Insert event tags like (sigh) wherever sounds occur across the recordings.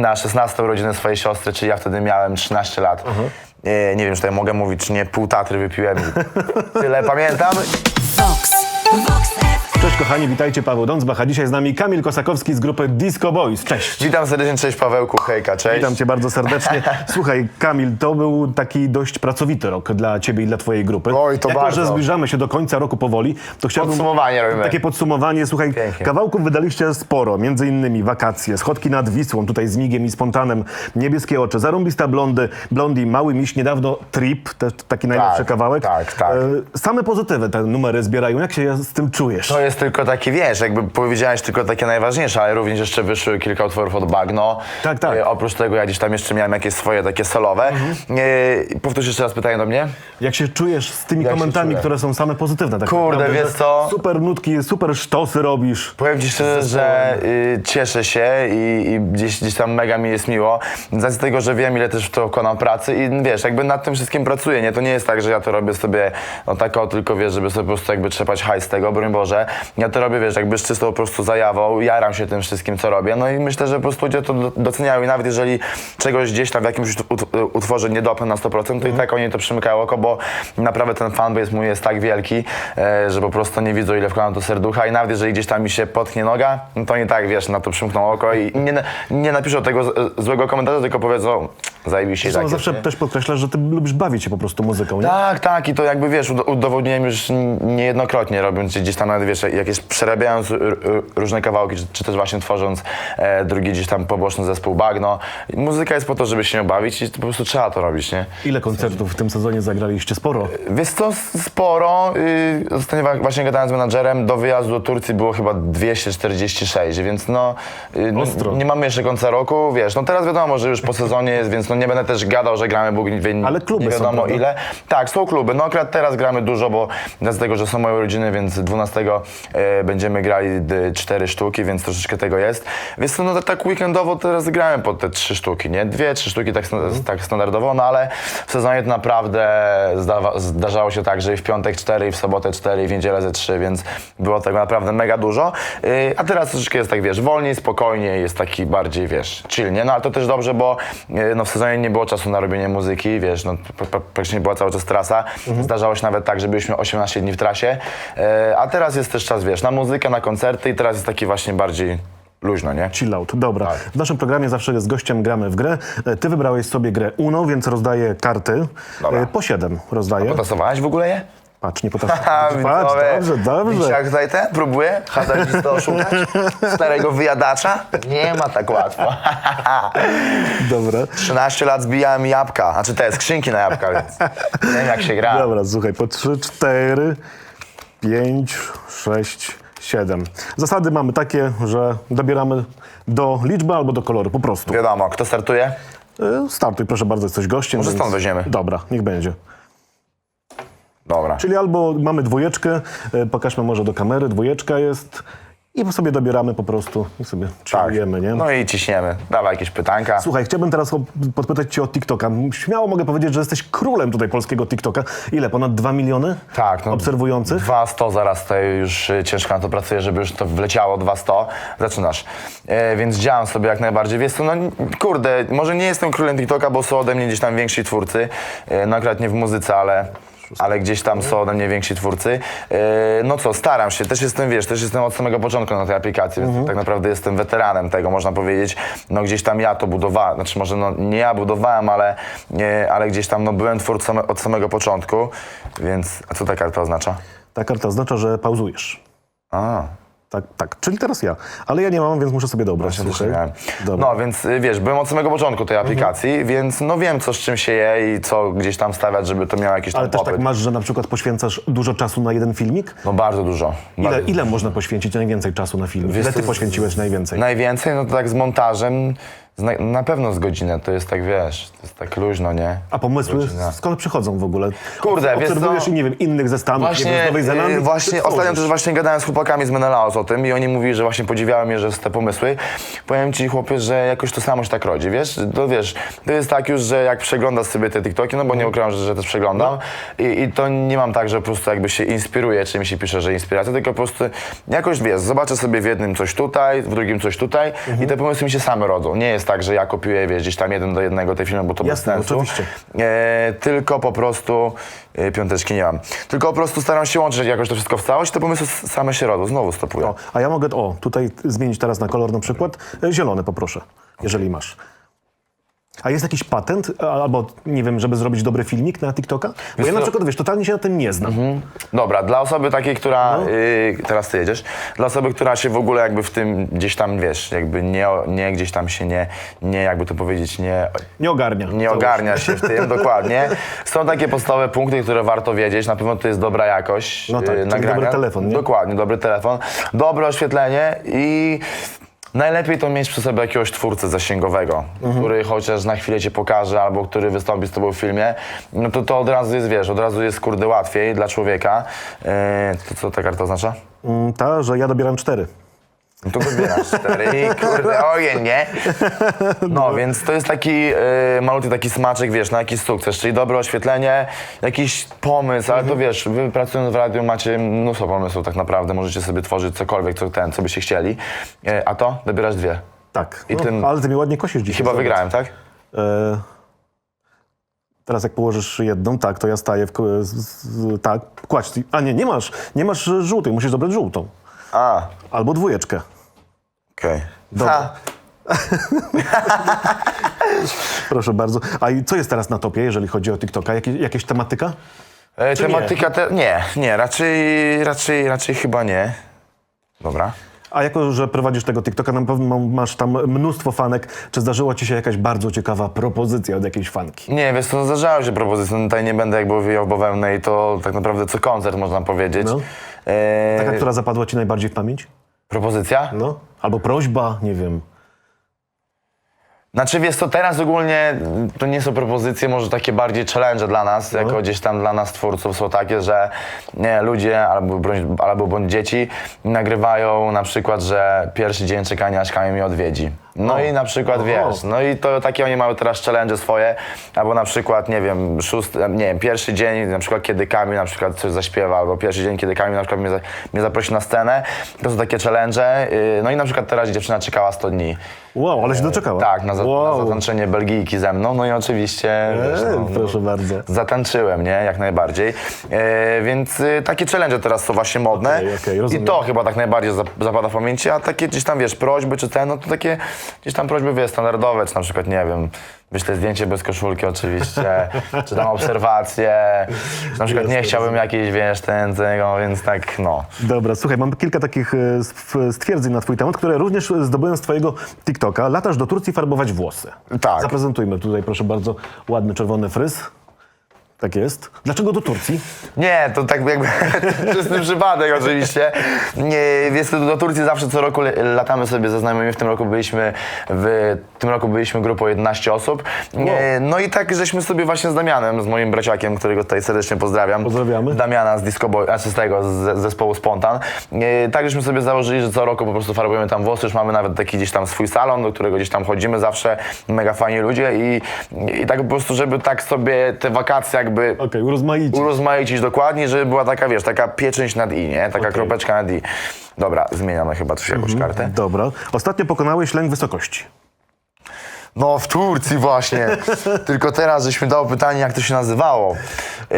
na 16 urodziny swojej siostry, czyli ja wtedy miałem 13 lat. E, nie wiem, czy tutaj mogę mówić, czy nie, pół Tatry wypiłem. i (laughs) Tyle pamiętam. Vox, Vox. Cześć kochani, witajcie Paweł Dądzbach, a dzisiaj z nami Kamil Kosakowski z grupy Disco Boys. Cześć. Witam serdecznie, cześć Pawełku, hejka, cześć. Witam cię bardzo serdecznie. (laughs) Słuchaj, Kamil, to był taki dość pracowity rok dla ciebie i dla twojej grupy. Oj, to jako, bardzo. że zbliżamy się do końca roku powoli, to chciałbym... Podsumowanie robimy. Takie podsumowanie, słuchaj, Pięknie. kawałków wydaliście sporo, między innymi Wakacje, Schodki nad Wisłą, tutaj z Migiem i Spontanem, Niebieskie oczy, Zarąbista blondy, Blondi, Mały Miś, niedawno Trip, też taki najnowszy kawałek. tak, tak. E, Same pozytywy te numery zbierają. Jak się z tym czujesz? To jest tylko taki, wiesz, jakby powiedziałeś tylko takie najważniejsze, ale również jeszcze wyszły kilka utworów od Bagno. Tak, tak. E, oprócz tego ja gdzieś tam jeszcze miałem jakieś swoje takie solowe. E, powtórz jeszcze raz pytanie do mnie. Jak się czujesz z tymi Jak się komentarzami, czuję? które są same pozytywne? Tak Kurde, naprawdę, wiesz że co? Super nutki, super sztosy robisz. Powiem Ci szczerze, że y, cieszę się i, i gdzieś, gdzieś tam mega mi jest miło. Z racji tego, że wiem, ile też w to wkładam pracy i wiesz, jakby nad tym wszystkim pracuję, nie? To nie jest tak, że ja to robię sobie no tak o, tylko wiesz, żeby sobie po prostu jakby trzepać hajs z tego, broń Boże. Ja to robię, wiesz, jakby z czystą po prostu zajawą, jaram się tym wszystkim, co robię. No i myślę, że po prostu ludzie to do- doceniają i nawet jeżeli czegoś gdzieś tam w jakimś ut- utworze nie dopnę na 100%, to i tak oni to przymykają oko, bo naprawdę ten fanbase mój jest tak wielki, e, że po prostu nie widzą, ile wkładam do serducha i nawet jeżeli gdzieś tam mi się potknie noga, no to oni tak, wiesz, na to przymkną oko i nie, nie napiszą tego z, złego komentarza, tylko powiedzą, zajebiście Zresztą tak zawsze nie? też podkreślasz, że ty lubisz bawić się po prostu muzyką, nie? Tak, tak i to jakby wiesz, udo- udowodniłem już niejednokrotnie robiąc gdzieś tam nawet wiesz, jakieś przerabiając r- r- różne kawałki, czy, czy też właśnie tworząc e, drugi gdzieś tam poboczny zespół Bagno. Muzyka jest po to, żeby się nią bawić i po prostu trzeba to robić, nie? Ile koncertów w tym sezonie zagraliście? Sporo. Wiesz co, sporo. Yy, ostatnio wa- właśnie gadałem z menadżerem, do wyjazdu do Turcji było chyba 246, więc no, yy, no Ostro. nie mamy jeszcze końca roku, wiesz, no teraz wiadomo, że już po sezonie jest, więc no nie będę też gadał, że gramy Bóg wie, Ale kluby nie są, wiadomo prawda? ile. Tak, są kluby, no akurat teraz gramy dużo, bo z tego, że są moje urodziny, więc 12 e, będziemy grali cztery sztuki, więc troszeczkę tego jest. Więc no, no tak weekendowo teraz grałem po te trzy sztuki, nie? Dwie, trzy sztuki tak, sta- tak standardowo, no ale w sezonie to naprawdę zdawa, zdarzało się tak, że i w piątek cztery, i w sobotę cztery, i w niedzielę ze trzy, więc było tego naprawdę mega dużo. Yy, a teraz troszeczkę jest tak, wiesz, wolniej, spokojniej, jest taki bardziej, wiesz, chill, nie? No ale to też dobrze, bo yy, no, w sezonie nie było czasu na robienie muzyki, wiesz, no praktycznie była cały czas trasa. Zdarzało się nawet tak, że byliśmy 18 dni w trasie, yy, a teraz jest też czas, wiesz, na muzykę, na koncerty i teraz jest taki właśnie bardziej luźno, nie? Chill out, dobra. Tak. W naszym programie zawsze z gościem gramy w grę. E, Ty wybrałeś sobie grę UNO, więc rozdaję karty. Dobra. E, Po siedem rozdaję. Potasowałeś w ogóle je? Patrz, nie potrafię. (laughs) Patrz, dobrze, dobrze. Widzisz, jak tutaj ten próbuje hazardista oszukać? Starego wyjadacza? Nie ma tak łatwo. (laughs) Dobra. 13 lat zbijałem jabłka, znaczy te skrzynki na jabłka, więc nie wiem jak się gra. Dobra, słuchaj, po trzy, cztery, pięć, sześć, siedem. Zasady mamy takie, że dobieramy do liczby albo do koloru, po prostu. Wiadomo, kto startuje? E, Startuj, proszę bardzo, jesteś gościem. Może stąd weźmiemy. Dobra, niech będzie. Dobra. Czyli albo mamy dwójeczkę, e, pokażmy może do kamery, dwójeczka jest i sobie dobieramy po prostu i sobie chillujemy, nie? No i ciśniemy. Dawaj jakieś pytanka. Słuchaj, chciałbym teraz o- podpytać cię o TikToka. Śmiało mogę powiedzieć, że jesteś królem tutaj polskiego TikToka. Ile? Ponad 2 miliony Tak, no, obserwujących? 200 zaraz tutaj już y, ciężko na to pracuję, żeby już to wleciało 200. Zaczynasz. E, więc działam sobie jak najbardziej. Wiesz co, no n- kurde, może nie jestem królem TikToka, bo są ode mnie gdzieś tam więksi twórcy. E, no akurat nie w muzyce, ale... Ale gdzieś tam są ode mnie więksi twórcy. E, no co, staram się. Też jestem, wiesz, też jestem od samego początku na tej aplikacji, więc tak naprawdę jestem weteranem tego, można powiedzieć. No gdzieś tam ja to budowałem, znaczy może no, nie ja budowałem, ale, nie, ale gdzieś tam no, byłem twórcą od samego początku. Więc, a co ta karta oznacza? Ta karta oznacza, że pauzujesz. A, Tak, tak. Czyli teraz ja. Ale ja nie mam, więc muszę sobie dobrać. Też Słuchaj. miałem. Dobra. No więc y, wiesz, byłem od samego początku tej aplikacji, więc no wiem co z czym się je i co gdzieś tam stawiać, żeby to miało jakiś tam Ale też popyt. tak masz, że na przykład poświęcasz dużo czasu na jeden filmik? No bardzo dużo. Ile, bardzo ile można poświęcić najwięcej czasu na film? Wiesz Ile ty poświęciłeś najwięcej? Najwięcej, no to tak z montażem, z na, pewno z godzinę, to jest tak wiesz, to jest tak luźno, nie? A pomysły Godzina. skąd przychodzą w ogóle? Kurde, wiesz Obserwujesz co? nie wiem, innych ze Stanów, nie wiem, z Właśnie, Nowej Zelandii? yy, właśnie ostatnio też właśnie gadałem z chłopakami z Menelaos o tym i oni mówili, że właśnie podziwiały mnie, że te pomysły. Powiem ci chłopie, że jakoś to samo się tak rodzi, wiesz? To wiesz, to jest tak już, że jak przeglądasz sobie te TikToki, no bo nie ukrywam, że, że też przeglądam i, i to nie mam tak, że po prostu jakby się inspiruję, czy mi się pisze, że inspiracja, tylko po prostu jakoś wiesz, zobaczę sobie w jednym coś tutaj, w drugim coś tutaj i te pomysły mi się same rodzą. Nie jest jest tak, że ja kopiuję, wiesz, gdzieś tam jeden do jednego te filmy, bo to Jasne, bez sensu. oczywiście. E, tylko po prostu, e, piąteczki nie mam, tylko po prostu staram się łączyć jakoś to wszystko w całość, te pomysły same się rodzą, znowu stopuję. O, a ja mogę, o, tutaj zmienić teraz na kolor na przykład. E, Zielony poproszę, jeżeli masz. A jest jakiś patent, albo nie wiem, żeby zrobić dobry filmik na TikToka? Bo ja na co? przykład, wiesz, totalnie się na tym nie znam. Dobra, dla osoby takiej, która, No. y, teraz ty jedziesz, dla osoby, która się w ogóle jakby w tym gdzieś tam, wiesz, jakby nie, nie gdzieś tam się nie, nie jakby to powiedzieć, nie, Nie ogarnia. nie ogarnia się w tym, (laughs) dokładnie. Są takie podstawowe punkty, które warto wiedzieć, na pewno to jest dobra jakość No tak, y, czyli dobry telefon, nie? Dokładnie, dobry telefon, dobre oświetlenie i najlepiej to mieć przy sobie jakiegoś twórcę zasięgowego, Mhm. który chociaż na chwilę cię pokaże albo który wystąpi z tobą w filmie, no to to od razu jest, wiesz, od razu jest kurde łatwiej dla człowieka. Yy, to co ta karta oznacza? Mm, Ta, że ja dobieram cztery. No to wybierasz cztery i kurde (laughs) ogień, nie? No, więc to jest taki yy, malutki taki smaczek, wiesz, na jakiś sukces, czyli dobre oświetlenie, jakiś pomysł, ale to wiesz, wy pracując w radiu macie mnóstwo pomysłów tak naprawdę, możecie sobie tworzyć cokolwiek, co ten, co byście chcieli, Yy, a to dobierasz dwie. Tak. I no, tym- Ale ty mi ładnie kosisz dzisiaj. Chyba zobacz. wygrałem, tak? E, teraz jak położysz jedną, tak, to ja staję w... ko- Z, z, tak, kładź. A nie, nie masz, nie masz żółtej, musisz dobrać żółtą. A, Albo dwójeczkę. Okej. Dobra. (laughs) Proszę bardzo. A i co jest teraz na topie, jeżeli chodzi o TikToka? Jakie, jakieś tematyka? E, Czy tematyka te... Nie, nie, raczej, raczej, raczej chyba nie. Dobra. A jako, że prowadzisz tego TikToka, na pewno masz tam mnóstwo fanek. Czy zdarzyła ci się jakaś bardzo ciekawa propozycja od jakiejś fanki? Nie, wiesz co, zdarzały się propozycje, no tutaj nie będę jakby wyjął bawełnę i to tak naprawdę co koncert można powiedzieć. No. E, Taka, która zapadła ci najbardziej w pamięć? Propozycja? No. Albo prośba, nie wiem. Znaczy wiesz co, teraz ogólnie to nie są propozycje, może takie bardziej challenge dla nas, No. jako gdzieś tam dla nas twórców są takie, że nie, ludzie albo, albo bądź dzieci nagrywają na przykład, że pierwszy dzień czekania aż Kamil mnie odwiedzi. No O. i na przykład wiesz, no i to takie oni mają teraz challenge swoje, albo na przykład, nie wiem, szósty, nie wiem, pierwszy dzień, na przykład kiedy Kamil na przykład coś zaśpiewa, albo pierwszy dzień, kiedy Kamil na przykład mnie, za, mnie zaprosi na scenę, to są takie challenge, yy, no i na przykład teraz dziewczyna czekała 100 dni. Wow, ale się doczekała. Tak, na, za, na wow. zatańczenie Belgijki ze mną, no i oczywiście wiesz, Eee, no, proszę bardzo. zatańczyłem, nie, jak najbardziej. E, więc y, takie challenge teraz są właśnie modne Okej, okej, rozumiem. i to chyba tak najbardziej zap- zapada w pamięci, a takie gdzieś tam, wiesz, prośby czy ten, no to takie gdzieś tam prośby, wiesz, standardowe, czy na przykład, nie wiem, wyślę zdjęcie bez koszulki oczywiście, czy tam obserwacje, czy na przykład nie chciałbym jakiejś, wiesz, ten, tego, więc tak, no. Dobra, słuchaj, mam kilka takich e, stw- stwierdzeń na twój temat, które również zdobyłem z twojego TikToka. Latasz do Turcji farbować włosy. Tak. Zaprezentujmy tutaj, proszę bardzo, ładny czerwony fryz. Tak jest. Dlaczego do Turcji? Nie, to tak jakby (laughs) czysty przypadek oczywiście. Nie, co, do Turcji zawsze co roku latamy sobie ze znajomymi. W tym roku byliśmy w tym roku byliśmy grupą 11 osób. Nie, no i tak żeśmy sobie właśnie z Damianem, z moim braciakiem, którego tutaj serdecznie pozdrawiam. Pozdrawiamy. Damiana z Disco Boy, a z tego, z zespołu Spontan. E, Tak żeśmy sobie założyli, że co roku po prostu farbujemy tam włosy. Już mamy nawet taki gdzieś tam swój salon, do którego gdzieś tam chodzimy zawsze. Mega fajni ludzie i, i tak po prostu, żeby tak sobie te wakacje jakby Okej, urozmaicie. urozmaicić dokładnie, żeby była taka, wiesz, taka pieczęć nad i, nie? Taka kropeczka nad i. Dobra, zmieniamy chyba tu jakąś kartę. Dobra. Ostatnio pokonałeś lęk wysokości. No, w Turcji właśnie. (laughs) Tylko teraz żeśmy dało pytanie, jak to się nazywało. E,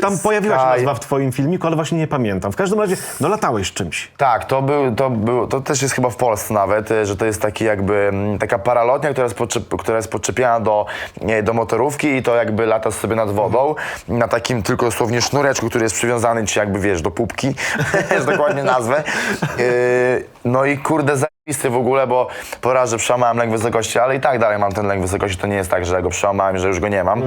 Tam pojawiła się Sky- nazwa w twoim filmiku, ale właśnie nie pamiętam. W każdym razie, no latałeś czymś. Tak, to był, to był, to też jest chyba w Polsce nawet, e, że to jest taki jakby mm, taka paralotnia, która jest, podczep, która jest podczepiana do, nie, do motorówki i to jakby lata sobie nad wodą na takim tylko dosłownie sznureczku, który jest przywiązany ci jakby, wiesz, do pupki, (laughs) jest dokładnie nazwę. E, No i kurde, zajebisty w ogóle, bo po raz, że przełamałem lęk wysokości, ale i tak dalej mam ten lęk wysokości, to nie jest tak, że ja go przełamałem i że już go nie mam.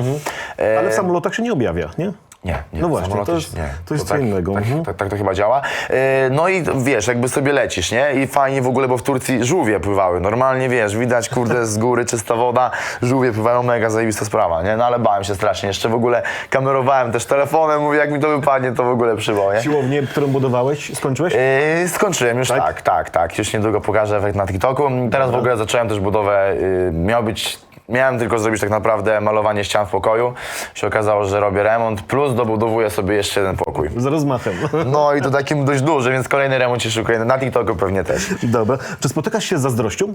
E, Ale w samolotach się nie objawia, nie? Nie, nie. No właśnie, to jest- nie. to jest co tak, innego, Tak, mhm. tak, tak to chyba działa. Yy, No i wiesz, jakby sobie lecisz, nie? I fajnie w ogóle, bo w Turcji żółwie pływały. Normalnie, wiesz, widać, kurde, z góry czysta woda, żółwie pływają, mega zajebista sprawa, nie? No ale bałem się strasznie. Jeszcze w ogóle kamerowałem też telefonem, mówię, jak mi to wypadnie, to w ogóle przybo, nie? Siłownię, którą budowałeś, skończyłeś? Yy, skończyłem już Tak? tak? tak, tak, Już niedługo pokażę efekt na TikToku. Teraz w ogóle zacząłem też budowę. Yy, miał być, miałem tylko zrobić tak naprawdę malowanie ścian w pokoju. Się okazało, że robię remont, plus dobudowuję sobie jeszcze jeden pokój. Z rozmachem. (laughs) No i to takim dość duży, więc kolejny remont się szukuje. Na TikToku pewnie też. Dobra. Czy spotykasz się z zazdrością?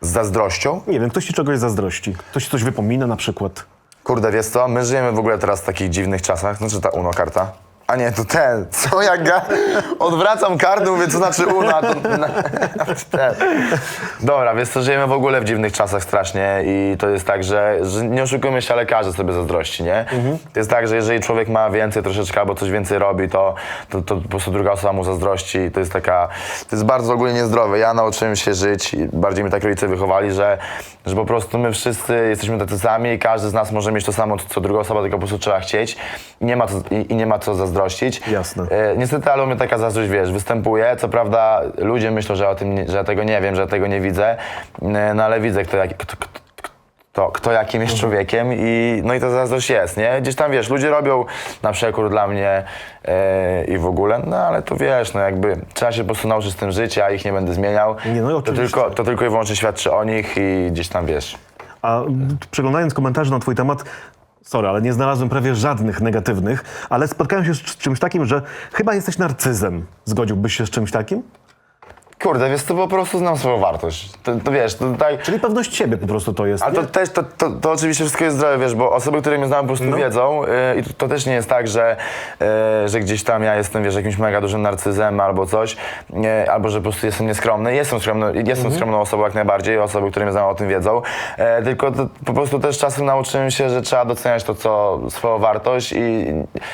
Z zazdrością? Nie wiem, ktoś ci czegoś zazdrości. Ktoś ci coś wypomina na przykład. Kurde, wiesz co, my żyjemy w ogóle teraz w takich dziwnych czasach. Znaczy ta Uno karta. A nie, to ten. Co jak ga... Odwracam kartę, mówię, co znaczy Una. To... ten. Dobra, wiesz co, żyjemy w ogóle w dziwnych czasach strasznie i to jest tak, że, że nie oszukujmy się, ale każdy sobie zazdrości, nie? To jest tak, że jeżeli człowiek ma więcej troszeczkę albo coś więcej robi, to, to, to po prostu druga osoba mu zazdrości i to jest taka, to jest bardzo ogólnie niezdrowe. Ja nauczyłem się żyć i bardziej mnie tak rodzice wychowali, że, że po prostu my wszyscy jesteśmy tacy sami i każdy z nas może mieć to samo, co druga osoba, tylko po prostu trzeba chcieć i nie ma co, i, i nie ma co zazdrościć. Jasne. E, niestety, ale u mnie taka zazdrość, wiesz, występuje. Co prawda ludzie myślą, że, o tym nie, że ja tego nie wiem, że ja tego nie widzę, e, no ale widzę, kto, jak, kto, kto, kto, kto jakim jest człowiekiem i no i ta zazdrość jest, nie? Gdzieś tam, wiesz, ludzie robią na przekór dla mnie e, i w ogóle, no ale to wiesz, no jakby trzeba się po prostu nauczyć z tym żyć, ja ich nie będę zmieniał. Nie, no to, tylko, to tylko i wyłącznie świadczy o nich i gdzieś tam, wiesz, A przeglądając komentarze na twój temat, sorry, ale nie znalazłem prawie żadnych negatywnych, ale spotkałem się z czymś takim, że chyba jesteś narcyzem. Zgodziłbyś się z czymś takim? Kurde, wiesz, to po prostu znam swoją wartość. To, to wiesz, to. Czyli pewność siebie po prostu to jest. Ale to nie? też, to, to, to oczywiście wszystko jest zdrowe, wiesz, bo osoby, które mnie znają po prostu No. wiedzą y, i to, to też nie jest tak, że, y, że gdzieś tam ja jestem, wiesz, jakimś mega dużym narcyzem albo coś, y, albo że po prostu jestem nieskromny. Jestem, skromny, jestem Mhm. skromną osobą jak najbardziej, osoby, które mnie znają o tym wiedzą, tylko to, po prostu też czasem nauczyłem się, że trzeba doceniać to, co swoją wartość i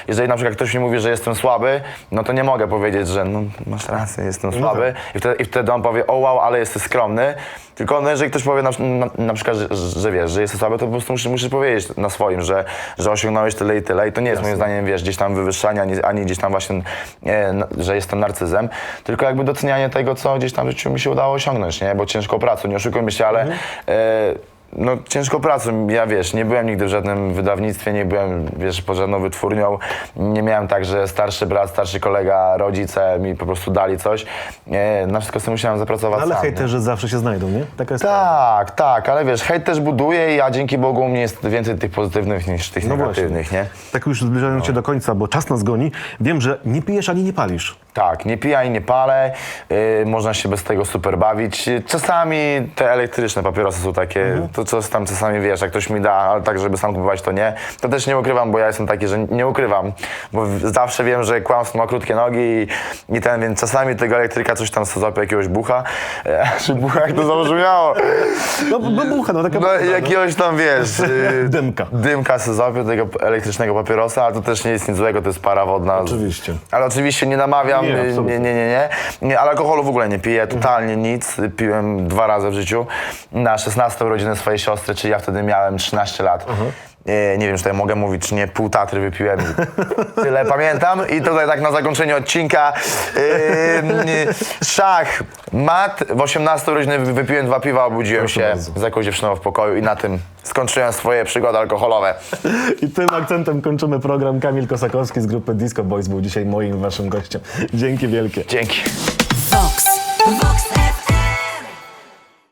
jeżeli na przykład ktoś mi mówi, że jestem słaby, no to nie mogę powiedzieć, że no, masz rację, jestem słaby i wtedy, i wtedy on powie, o wow, ale jesteś skromny, tylko no, jeżeli ktoś powie na, na, na przykład, że, że wiesz, że jesteś słaby, to po prostu musisz, musisz powiedzieć na swoim, że, że osiągnąłeś tyle i tyle i to nie jest moim zdaniem, wiesz, gdzieś tam wywyższanie, ani, ani gdzieś tam właśnie, e, no, że jestem narcyzem, tylko jakby docenianie tego, co gdzieś tam w życiu mi się udało osiągnąć, nie, bo ciężką pracą, nie oszukujmy się, ale e, no ciężką pracą, ja wiesz, nie byłem nigdy w żadnym wydawnictwie, nie byłem, wiesz, pod żadną wytwórnią, nie miałem tak, że starszy brat, starszy kolega, rodzice mi po prostu dali coś, e, na wszystko sobie musiałem zapracować ale sam, hejterzy zawsze się znajdą, nie? Taka jest Tak, tak, ale wiesz, hejt też buduje i a dzięki Bogu u mnie jest więcej tych pozytywnych niż tych No negatywnych, nie? Tak już zbliżając No. się do końca, bo czas nas goni, wiem, że nie pijesz ani nie palisz. Tak, nie pijaj, nie palę, yy, można się bez tego super bawić. Czasami te elektryczne papierosy są takie, Mhm. to co tam czasami wiesz, jak ktoś mi da, ale tak, żeby sam kupować, to nie. To też nie ukrywam, bo ja jestem taki, że nie ukrywam, bo zawsze wiem, że kłamstwo ma krótkie nogi i, i ten, więc czasami tego elektryka coś tam złapie jakiegoś bucha, (laughs) e, czy bucha, jak to zabrzmiało, No, no bucha, no taka no prawda, jakiegoś tam, wiesz... yy, (laughs) Dymka. Dymka złapię tego elektrycznego papierosa, ale to też nie jest nic złego, to jest para wodna. Oczywiście. Ale oczywiście nie namawiam, Nie, nie, absolutnie. nie, nie, nie. Ale alkoholu w ogóle nie piję, totalnie nic. Piłem dwa razy w życiu. Na 16 urodziny swojej siostry, czyli ja wtedy miałem 13 lat. Nie, nie wiem, czy tutaj mogę mówić, czy nie, pół tatry wypiłem. Tyle (laughs) pamiętam. I tutaj tak na zakończenie odcinka. Yy, szach, mat. W 18 urodziny wy- wypiłem dwa piwa, obudziłem Proszę się bardzo. z jakąś dziewczyną w pokoju i na tym skończyłem swoje przygody alkoholowe. I tym akcentem kończymy program. Kamil Kosakowski z grupy Disco Boys był dzisiaj moim waszym gościem. Dzięki wielkie. Dzięki.